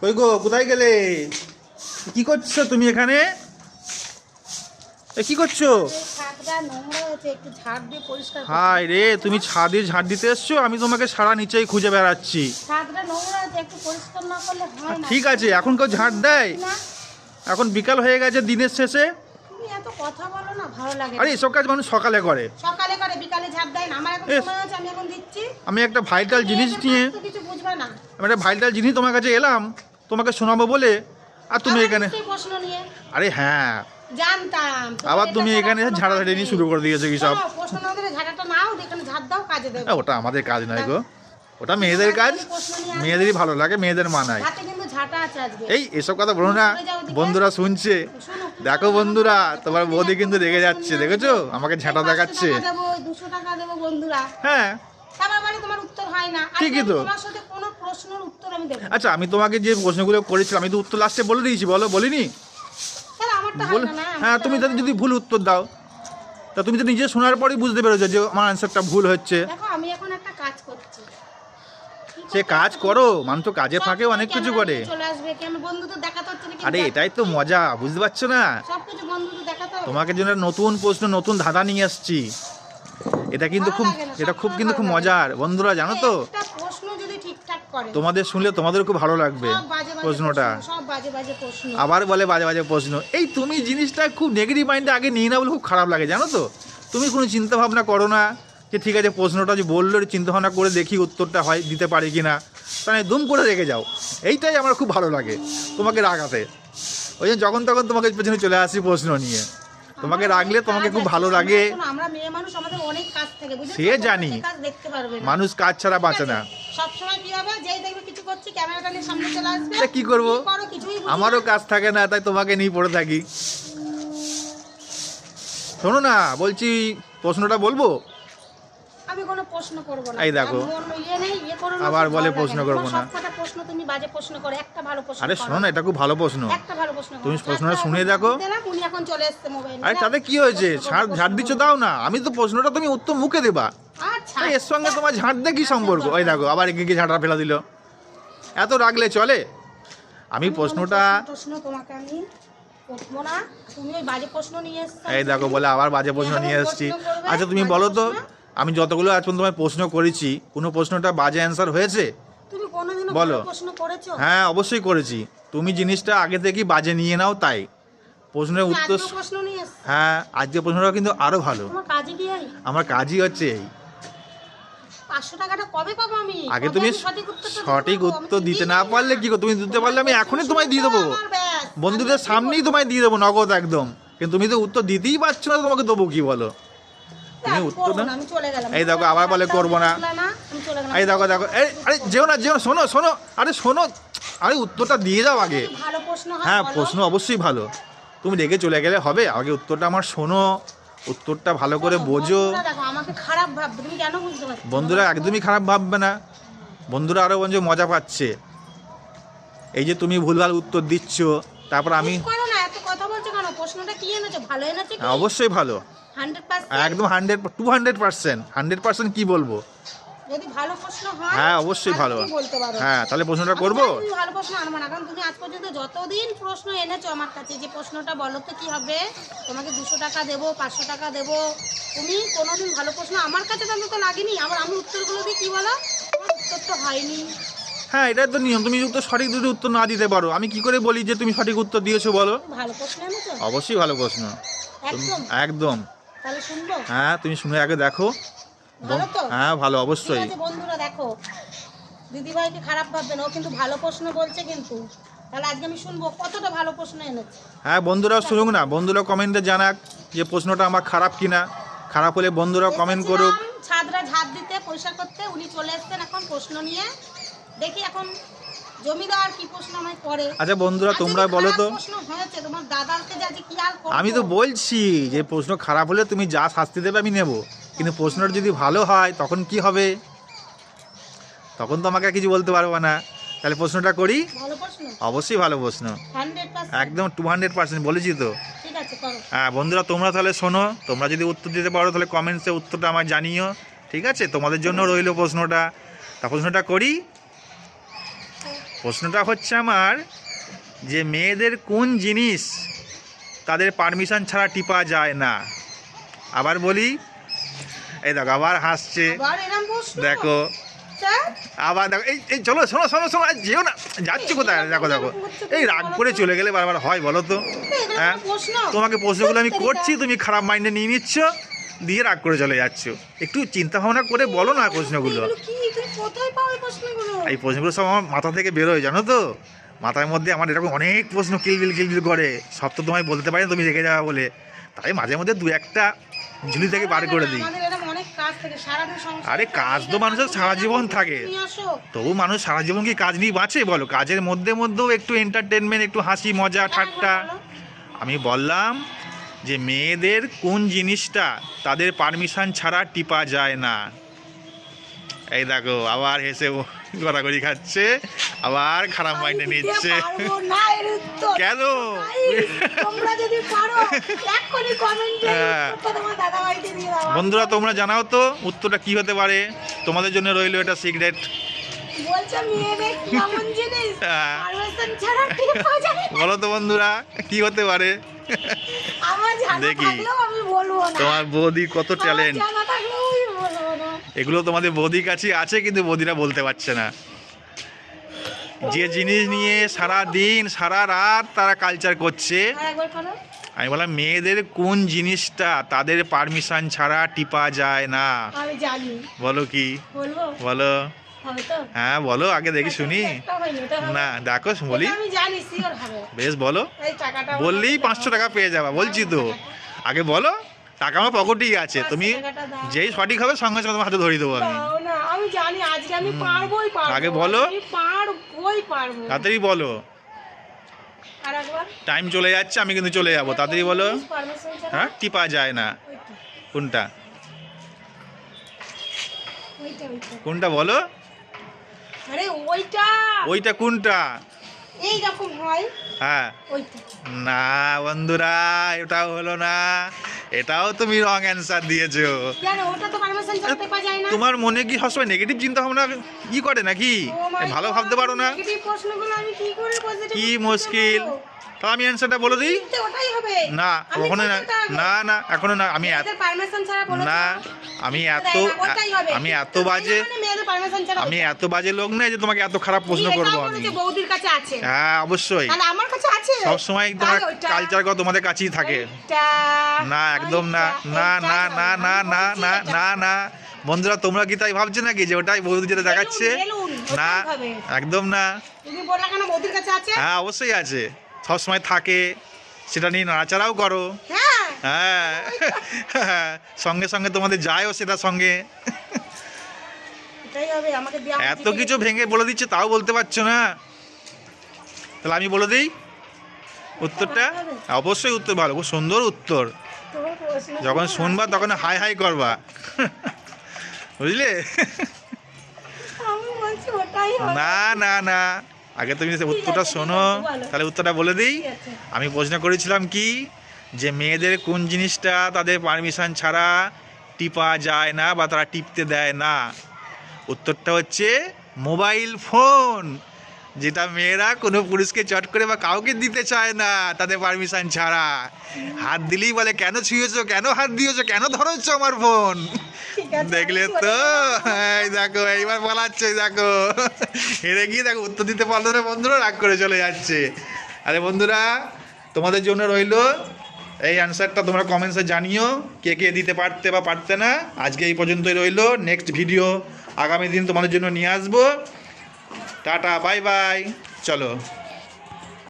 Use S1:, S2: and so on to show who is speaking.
S1: কই গো কোথায় গেলে? কি করছ তুমি এখানে? এ কি করছ? হাই রে তুমি ছাদে ঝাড় দিতে এসছো? আমি তোমাকে সারা নিচেই খুঁজে বেড়াচ্ছি। ঠিক আছে এখন কেউ ঝাড় দেয়? এখন বিকাল হয়ে গেছে দিনের শেষে। আরে এসব কাজ মানুষ সকালে করে।
S2: আমি
S1: একটা ভাইটাল জিনিস নিয়ে
S2: কিছু বুঝবে না।
S1: আমি একটা ভাইটাল জিনিস তোমার কাছে এলাম তোমাকে শোনাবো বলে আর তুমি এখানে আরে হ্যাঁ।
S2: জানতাম।
S1: আবার তুমি এখানে ঝাড়াঝাড়ি নিয়ে শুরু করে দিয়েছ কি সব? ওটা আমাদের কাজ নয় গো। ওটা মেয়েদের কাজ। মেয়েদেরই ভালো লাগে মেয়েদের মানায়। এই এসব কথা বলো না। বন্ধুরা শুনছে। দেখো বন্ধুরা তোমার বৌদি কিন্তু রেগে যাচ্ছে দেখেছ? আমাকে ঝাঁটা দেখাচ্ছে।
S2: 500 টাকা দেবো, এই 200 টাকা দেবো বন্ধুরা।
S1: হ্যাঁ।
S2: তারপর বাড়ি তোমার উত্তর হয় না। আজকে
S1: ঠিকই তো।
S2: তোমার সাথে কোনো প্রশ্নের উত্তর আমি দেবো
S1: আচ্ছা আমি তোমাকে যে প্রশ্নগুলো করেছিলাম আমি তো উত্তর লাস্টে বলে দিয়েছি বলো বলিনি?
S2: হয়
S1: তুমি তাদের যদি ভুল উত্তর দাও তা তুমি তো নিজে শোনার পরেই বুঝতে পেরেছ যে আমার অ্যান্সারটা ভুল হচ্ছে।
S2: আমি এখন একটা কাজ করছি।
S1: সে কাজ করো মানুষ তো কাজে ফাঁকে অনেক কিছু করে। আরে এটাই তো মজা বুঝতে পারছ না? তোমাকে জন্য নতুন প্রশ্ন নতুন ধাঁধা নিয়ে আসছি। এটা কিন্তু খুব এটা খুব কিন্তু খুব মজার। বন্ধুরা জানো তো?
S2: ঠিকঠাক করে।
S1: তোমাদের শুনলে তোমাদের খুব ভালো লাগবে প্রশ্নটা।
S2: প্রশ্ন, সব বাজে বাজে প্রশ্ন।
S1: আবার বলে বাজে বাজে প্রশ্ন। এই তুমি জিনিসটা খুব নেগেটিভ মাইন্ডে আগে নিয়ে না বলে খুব খারাপ লাগে জানো তো? তুমি কোনো চিন্তা ভাবনা করো না যে ঠিক আছে প্রশ্নটা যে বলল চিন্তা ভাবনা করে দেখি উত্তরটা হয় দিতে পারি কি না তাহলে দুম করে রেখে যাও। এইটাই আমার খুব ভালো লাগে তোমাকে রাগাতে। ওই জন্য যখন তখন তোমাকে পেছনে চলে আসি প্রশ্ন নিয়ে। তোমাকে রাখলে তোমাকে খুব ভালো লাগে
S2: আমরা মেয়ে মানুষ আমাদের অনেক কাজ থাকে
S1: সে জানি। মানুষ কাজ ছাড়া বাঁচে না।
S2: কি হবে? যেই দেখবে কিছু করছি ক্যামেরাটা নিয়ে সামনে চলে আসবে।
S1: তা কি করব?
S2: বুঝি
S1: আমারও কাজ থাকে না তাই তোমাকে নিয়ে পড়ে থাকি। শোনো না বলছি প্রশ্নটা বলব?
S2: আমি কোনো প্রশ্ন করব না।
S1: এই দেখো।
S2: ইয়ে ইয়ে
S1: আবার বলে প্রশ্ন করব না।
S2: সবকটা প্রশ্ন তুমি বাজে প্রশ্ন করো একটা ভালো প্রশ্ন
S1: আরে শোনো না এটা খুব ভালো প্রশ্ন।
S2: একটা ভালো প্রশ্ন
S1: তুমি প্রশ্নটা শুনে দেখো।
S2: উনি এখন চলে এসেছে মোবাইল
S1: আরে তাতে কি হয়েছে? ঝাড় ঝাড় দিচ্ছ দাও না। আমি তো প্রশ্নটা তুমি উত্তর মুখে দেবা।
S2: আচ্ছা।
S1: এর সঙ্গে তোমার ঝাড় দিয়ে কি সম্পর্ক? ওই দেখো আবার একে গিয়ে ঝাঁটা ফেলা দিল। এত রাগলে চলে? আমি প্রশ্নটা
S2: প্রশ্ন- তোমাকে আমি তুমি বাজে প্রশ্ন নিয়ে এসছো।
S1: এই দেখো বলে আবার বাজে প্রশ্ন নিয়ে এসেছি। আচ্ছা তুমি বলো তো? আমি যতগুলো আজ পর্যন্ত তোমায় প্রশ্ন করেছি কোনো প্রশ্নটা বাজে অ্যান্সার হয়েছে?
S2: তুমি কোনোদিনও
S1: বলো।
S2: প্রশ্ন করেছ?
S1: হ্যাঁ অবশ্যই করেছি। তুমি জিনিসটা আগে থেকেই বাজে নিয়ে নাও তাই। প্রশ্নের
S2: তুমি
S1: উত্তর
S2: আজকেও প্রশ্ন নিয়ে এসছো?
S1: হ্যাঁ আজকে প্রশ্নটা কিন্তু আরও ভালো।
S2: তোমার কাজে কি এই?
S1: আমার কাজই হচ্ছে এই।
S2: পাঁচশো টাকাটা কবে পাবো আমি?
S1: আগে
S2: কবে
S1: তুমি
S2: আমি সঠিক উত্তরটা
S1: সঠিক
S2: পারব? আমি
S1: উত্তর দিতে না
S2: পারি
S1: পারলে কি করো? তুমি দিতে পারলে আমি এখনই তোমায় দিয়ে দেবো।
S2: আমার ব্যাস।
S1: বন্ধুদের সামনেই তোমায় দিয়ে দেবো নগদ একদম। কিন্তু তুমি তো উত্তর দিতেই পারছ না তোমাকে দেবো কি বলো? তুমি উত্তর না?
S2: আমি চলে গেলাম।
S1: এই দেখো, আবার বলে করব না। এই দেখো দেখো এই আরে যেও না যেও শোনো শোনো আরে শোনো আরে উত্তরটা দিয়ে দাও আগে।
S2: হয়
S1: প্রশ্ন অবশ্যই ভালো। তুমি রেগে চলে গেলে হবে আগে উত্তরটা আমার শোনো উত্তরটা ভালো করে বোঝো।
S2: বন্ধুরা
S1: একদমই খারাপ ভাববে না। বন্ধুরা আরও বঞ্চ মজা পাচ্ছে। এই যে তুমি ভুলভাল উত্তর দিচ্ছ তারপর আমি হ্যাঁ, অবশ্যই ভালো। একদম hundred to hundred percent. Hundred percent কী বলব?
S2: যদি ভালো প্রশ্ন হয়
S1: হ্যাঁ অবশ্যই ভালো। হ্যাঁ তাহলে প্রশ্নটা করব?
S2: ভালো প্রশ্ন আনব না কারণ তুমি আজ পর্যন্ত যতদিন প্রশ্ন এনেছো আমার কাছে যে প্রশ্নটা বলো তো কি হবে তোমাকে দুশো টাকা দেবো পাঁচশো টাকা দেবো তুমি কোনোদিন ভালো প্রশ্ন আমার কাছে তো তো লাগেনি। আবার আমি উত্তরগুলো দিই কি বলো? উত্তর তো হয়নি।
S1: হ্যাঁ এটাই তো নিয়ম। তুমি উত্তর সঠিক যদি উত্তর না দিতে পারো আমি কি করে বলি যে তুমি সঠিক উত্তর দিয়েছ বলো?
S2: ভালো প্রশ্ন এনেছো?
S1: অবশ্যই ভালো প্রশ্ন।
S2: একদম।
S1: একদম।
S2: তাহলে শুনব?
S1: হ্যাঁ তুমি শুনে আগে দেখো।
S2: ভালো তো?
S1: হ্যাঁ ভালো
S2: ঠিক
S1: অবশ্যই
S2: আছে বন্ধুরা দেখো। দিদিভাইকে খারাপ ভাববে না ও কিন্তু ভালো প্রশ্ন বলছে কিন্তু। তাহলে আজকে আমি শুনব কতটা ভালো প্রশ্ন এনেছে।
S1: হ্যাঁ বন্ধুরাও শুনুক না বন্ধুরা কমেন্টে জানাক যে প্রশ্নটা আমার খারাপ কিনা। খারাপ হলে বন্ধুরাও কমেন্ট করুক।
S2: ছাদরা ঝাড় দিতে পরিষ্কার করতে উনি চলে এসেছেন এখন প্রশ্ন নিয়ে। দেখি এখন জমিদার কি প্রশ্ন আমায় করে?
S1: আচ্ছা বন্ধুরা তোমরা বলো তো।
S2: প্রশ্ন হয়েছে তোমার দাদাকে যে কি আর?
S1: আমি তো বলছি যে প্রশ্ন খারাপ হলে তুমি যা শাস্তি দেবে আমি নেব। কিন্তু প্রশ্নটা যদি ভালো হয় তখন কি হবে? তখন তো আমাকে কিছু বলতে পারব না। তাহলে প্রশ্নটা করি? অবশ্যই ভালো প্রশ্ন। একদম টু হান্ড্রেড পার্সেন্ট বলেছি তো। হ্যাঁ বন্ধুরা তোমরা তাহলে শোনো। তোমরা যদি উত্তর দিতে পারো তাহলে কমেন্টসে উত্তরটা আমার জানিও। ঠিক আছে? তোমাদের জন্য রইল প্রশ্নটা। তা প্রশ্নটা করি? প্রশ্নটা হচ্ছে আমার যে মেয়েদের কোন জিনিস তাদের পারমিশন ছাড়া টিপা যায় না? আবার বলি এই দেখো আবার হাসছে। দেখো। আবার দেখো এই এই চলো শোনো শোনো শোনো আর যেও না যাচ্ছ কোথায়? দেখো দেখো। এই রাগ করে চলে গেলে বারবার হয় বলো তো। হ্যাঁ? তোমাকে প্রশ্নগুলো আমি করছি তুমি খারাপ মাইন্ডে নিয়ে নিচ্ছ দিয়ে রাগ করে চলে যাচ্ছ। একটু চিন্তা ভাবনা করে বলো না প্রশ্নগুলো।
S2: এই প্রশ্নগুলো
S1: সব আমার মাথা থেকে বেরোয় জানো তো? মাথার মধ্যে আমার এরকম অনেক প্রশ্ন কিলবিল কিলবিল করে। সব তো তোমায় বলতে পারি তুমি রেখে যাওয়া বলে। তাই মাঝে মধ্যে দু একটা ঝুলি থেকে বার করে দিই। আরে কাজ তো মানুষের সারা জীবন থাকে। তবু মানুষ সারা জীবন কি কাজ নিয়ে বাঁচে বলো? কাজের মধ্যে মধ্যেও একটু এন্টারটেনমেন্ট একটু হাসি মজা ঠাট্টা। আমি বললাম যে মেয়েদের কোন জিনিসটা তাদের পারমিশন ছাড়া টিপা যায় না? এই দেখো আবার হেসে গড়াগড়ি খাচ্ছে আবার খারাপ মাইন্ডে নিচ্ছে। কেন? হ্যাঁ। বন্ধুরা তোমরা জানাও তো উত্তরটা কি হতে পারে? তোমাদের জন্য রইল এটা সিক্রেট হ্যাঁ। বলো তো বন্ধুরা কি হতে পারে? দেখি। তোমার বৌদি কত ট্যালেন্ট এগুলো তোমাদের বৌদির কাছে আছে কিন্তু বৌদিরা বলতে পারছে না। যে জিনিস নিয়ে সারা দিন সারা রাত তারা কালচার করছে আমি বললাম মেয়েদের কোন জিনিসটা? তাদের পারমিশন ছাড়া টিপা যায় না। বলো কি? বলো। হ্যাঁ বলো আগে দেখি শুনি।
S2: এটা হবে।
S1: না দেখো বলি। বেশ বলো। বললেই পাঁচশো টাকা পেয়ে যাবা বলছি তো। আগে বলো। টাকা আমার পকেটেই আছে। তুমি যেই সঠিক হবে সঙ্গে সঙ্গে তোমার হাতে ধরিয়ে দেবো আমি।
S2: আমি জানি আজকে আমি পারবোই পারব
S1: আগে বলো।
S2: পারবোই পারব
S1: তাড়াতাড়ি বলো। টাইম চলে যাচ্ছে আমি কিন্তু চলে যাব। তাড়াতাড়ি বলো। হ্যাঁ টিপা যায় না? কোনটা? কোনটা বলো?
S2: আরে ওইটা।
S1: ওইটা কোনটা?
S2: এই রকম হয়
S1: হ্যাঁ।
S2: ওইটা।
S1: না বন্ধুরা এটাও হলো না। এটাও তুমি রং অ্যান্সার দিয়েছ।
S2: কেন? ওটা তো পারমিশন ছাড়া টেপা যায় না।
S1: তোমার মনে কি সবসময় নেগেটিভ চিন্তা ভাবনা কি করে নাকি? ভালো ভাবতে পারো না।
S2: Negative প্রশ্নগুলো আমি কি করে positive
S1: কি মুশকিল? তাহলে আমি অ্যান্সারটা বলে দিই? না কখনো না। না না এখনও না আমি না আমি এত
S2: দেয় না, ওটাই হবে।
S1: আমি এত বাজে
S2: মানে
S1: আমি এত বাজে লোক নয় যে তোমাকে এত খারাপ প্রশ্ন করব আমি।
S2: বৌদির কাছে আছে।
S1: হ্যাঁ অবশ্যই।
S2: আমার কাছে আছে।
S1: সব সময় তোমার কালচার তোমাদের কাছেই থাকে। না একদম না। না না না না না না না না। বন্ধুরা তোমরা কি তাই ভাবছ নাকি যে ওটাই বৌদি যেটা দেখাচ্ছে? না একদম না।
S2: তুমি বললা কেন বৌদির কাছে আছে?
S1: হ্যাঁ অবশ্যই আছে। সব সময় থাকে। সেটা নিয়ে নাড়াচাড়াও করো।
S2: হ্যাঁ
S1: হ্যাঁ। সঙ্গে সঙ্গে তোমাদের যায়ও সেটা সঙ্গে। এত কিছু ভেঙে বলে দিচ্ছে তাও বলতে পারছ না? তাহলে আমি বলে দিই উত্তরটা? অবশ্যই উত্তর ভালো খুব সুন্দর উত্তর। যখন শুনবা তখন হাই হাই করবা। বুঝলে? না না না। আগে তুমি উত্তরটা শোনো। তাহলে উত্তরটা বলে দিই। আমি প্রশ্ন করেছিলাম কি? যে মেয়েদের কোন জিনিসটা তাদের পারমিশন ছাড়া টিপা যায় না বা তারা টিপতে দেয় না। উত্তরটা হচ্ছে মোবাইল ফোন যেটা মেয়েরা কোনো পুরুষকে চট করে বা কাউকে দিতে চায় না তাদের পারমিশন ছাড়া। হাত দিলেই বলে কেন ছুঁয়েছো? কেন হাত দিয়েছ? কেন ধরছো আমার ফোন দেখলে তো এই দেখো এইবার বলাচ্ছে দেখো। হেরে গিয়ে দেখো উত্তর দিতে পারল না বন্ধুরা রাগ করে চলে যাচ্ছে। আরে বন্ধুরা তোমাদের জন্য রইল এই অ্যান্সারটা তোমরা কমেন্টসে জানিও, কে কে দিতে পারতে বা পারতে না। আজকে এই পর্যন্তই রইল। নেক্সট ভিডিও আগামী দিন তোমাদের জন্য নিয়ে আসব। টাটা বাই বাই চলো।